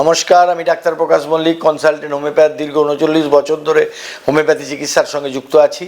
নমস্কার, আমি doctor Prakash Mallick consultant homoeopath দীর্ঘ উনচল্লিশ বছর ধরে হোমিওপ্যাথি চিকিৎসার সঙ্গে যুক্ত আছি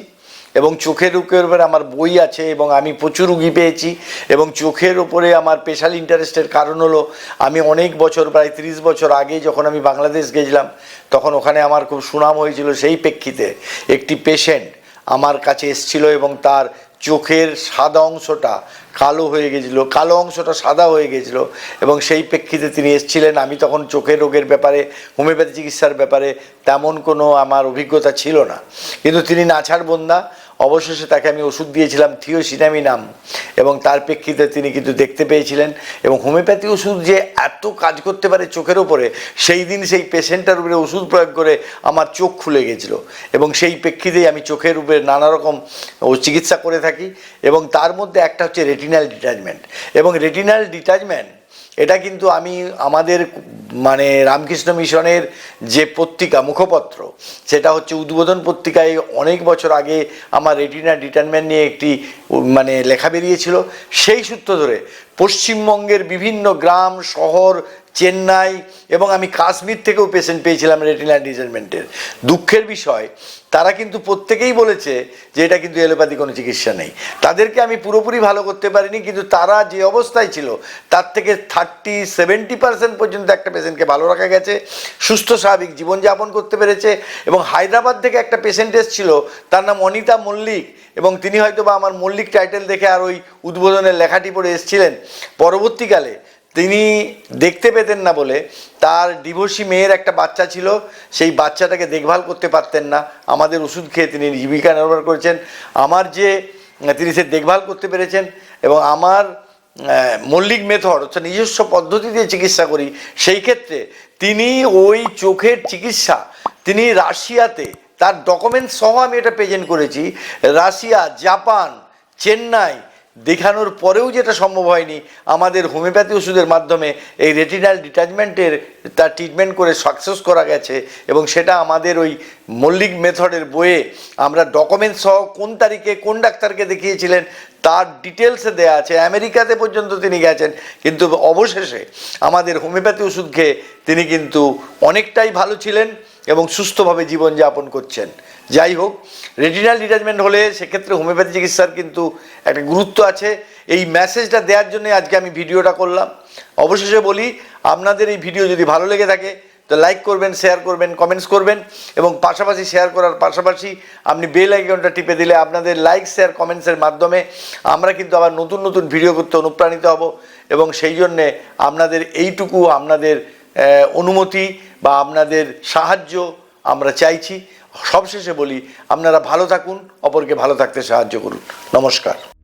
এবং চোখের রোগের উপরে আমার বই আছে এবং আমি প্রচুর রুগী পেয়েছি এবং চোখের ওপরে আমার স্পেশাল ইন্টারেস্টের কারণ হলো আমি অনেক বছর, প্রায় তিরিশ বছর আগে যখন আমি বাংলাদেশ গেছিলাম, তখন ওখানে আমার খুব সুনাম হয়েছিল সেই প্রেক্ষিতে একটি পেশেন্ট আমার কাছে এসছিল এবং তার চোখের সাদা অংশটা কালো হয়ে গেছিল, কালো অংশটা সাদা হয়ে গেছিল এবং সেই প্রেক্ষিতে তিনি এসেছিলেন। আমি তখন চোখের রোগের ব্যাপারে, হোমিওপ্যাথি চিকিৎসার ব্যাপারে তেমন কোনো আমার অভিজ্ঞতা ছিল না। কিন্তু তিনি নাছাড় বন্দা, অবশেষে তাকে আমি ওষুধ দিয়েছিলাম থিওসিনামি নাম এবং তার প্রেক্ষিতে তিনি কিন্তু দেখতে পেয়েছিলেন এবং হোমিওপ্যাথি ওষুধ যে এত কাজ করতে পারে চোখের ওপরে, সেই দিন সেই পেশেন্টটার উপরে ওষুধ প্রয়োগ করে আমার চোখ খুলে গেছিল এবং সেই প্রেক্ষিতেই আমি চোখের উপরে নানা রকম চিকিৎসা করে থাকি এবং তার মধ্যে একটা হচ্ছে রেটিনাল ডিটাচমেন্ট এবং রেটিনাল ডিটাচমেন্ট এটা কিন্তু আমি আমাদের মানে রামকৃষ্ণ মিশনের যে পত্রিকা, মুখপত্র, সেটা হচ্ছে উদ্বোধন পত্রিকায় অনেক বছর আগে আমার রেটিনা ডিটারমেন্ট নিয়ে একটি মানে লেখা বেরিয়েছিল। সেই সূত্র ধরে পশ্চিমবঙ্গের বিভিন্ন গ্রাম, শহর, চেন্নাই এবং আমি কাশ্মীর থেকেও পেশেন্ট পেয়েছিলাম রেটিনা ডিটারমেন্টের দুঃখের বিষয়, তারা কিন্তু প্রত্যেকেই বলেছে যে এটা কিন্তু এলোপ্যাথি কোনো চিকিৎসা নেই। তাদেরকে আমি পুরোপুরি ভালো করতে পারিনি, কিন্তু তারা যে অবস্থায় ছিল, তার থেকে থার্টি, সেভেন্টি পার্সেন্ট পর্যন্ত একটা পেশেন্টকে ভালো রাখা গেছে, সুস্থ, স্বাভাবিক জীবনযাপন করতে পেরেছে এবং হায়দ্রাবাদ থেকে একটা পেশেন্ট এসেছিল, তার নাম অনিতা মল্লিক এবং তিনি হয়তো বা আমার মল্লিক টাইটেল দেখে আর ওই উদ্বোধনের লেখাটি পড়ে এসেছিলেন। পরবর্তীকালে তিনি দেখতে পেতেন না বলে তার ডিভোর্সি মেয়ের একটা বাচ্চা ছিল, সেই বাচ্চাটাকে দেখভাল করতে পারতেন না। আমাদের ওষুধ খেয়ে তিনি জীবিকা নির্ভর করেছেন। আমার যে, তিনি সে দেখভাল করতে পেরেছেন এবং আমার মল্লিক মেথড অর্থাৎ নিজস্ব পদ্ধতি দিয়ে চিকিৎসা করি। সেই ক্ষেত্রে তিনি ওই চোখের চিকিৎসা, তিনি রাশিয়াতে, তার ডকুমেন্টস সহ আমি এটা প্রেজেন্ট করেছি। রাশিয়া, জাপান, চেন্নাই দেখানোর পরেও যেটা সম্ভব হয়নি, আমাদের হোমিওপ্যাথি ওষুধের মাধ্যমে এই রেটিনাল ডিটাচমেন্টের তার ট্রিটমেন্ট করে সাকসেস করা গেছে এবং সেটা আমাদের ওই মল্লিক মেথডের বইয়ে আমরা ডকুমেন্ট সহ কোন তারিখে কোন ডাক্তারকে দেখিয়েছিলেন, তার ডিটেলসে দেয়া আছে। আমেরিকাতে পর্যন্ত তিনি গেছেন, কিন্তু অবশেষে আমাদের হোমিওপ্যাথি ওষুধ খেয়ে তিনি কিন্তু অনেকটাই ভালো ছিলেন। এবং সুস্থভাবে জীবনযাপন করছেন। যাই হোক রেটিনাল ডিটাচমেন্ট হলে সেক্ষেত্রে হোমিওপ্যাথি চিকিৎসার কিন্তু একটা গুরুত্ব আছে। এই মেসেজটা দেওয়ার জন্য আজকে আমি ভিডিওটা করলাম। অবশেষে বলি, আপনাদের এই ভিডিও যদি ভালো লেগে থাকে, তো লাইক করবেন শেয়ার করবেন কমেন্টস করবেন এবং পাশাপাশি শেয়ার করার পাশাপাশি আপনি বেল আইকনটা টিপে দিলে আপনাদের লাইক শেয়ার কমেন্টসের মাধ্যমে আমরা কিন্তু আবার নতুন নতুন ভিডিও করতে অনুপ্রাণিত হব এবং সেই জন্যে আপনাদের এইটুকু আপনাদের অনুমতি বা আপনাদের সাহায্য আমরা চাইছি। সবশেষে বলি, আপনারা ভালো থাকুন, অপরকে ভালো থাকতে সাহায্য করুন। নমস্কার।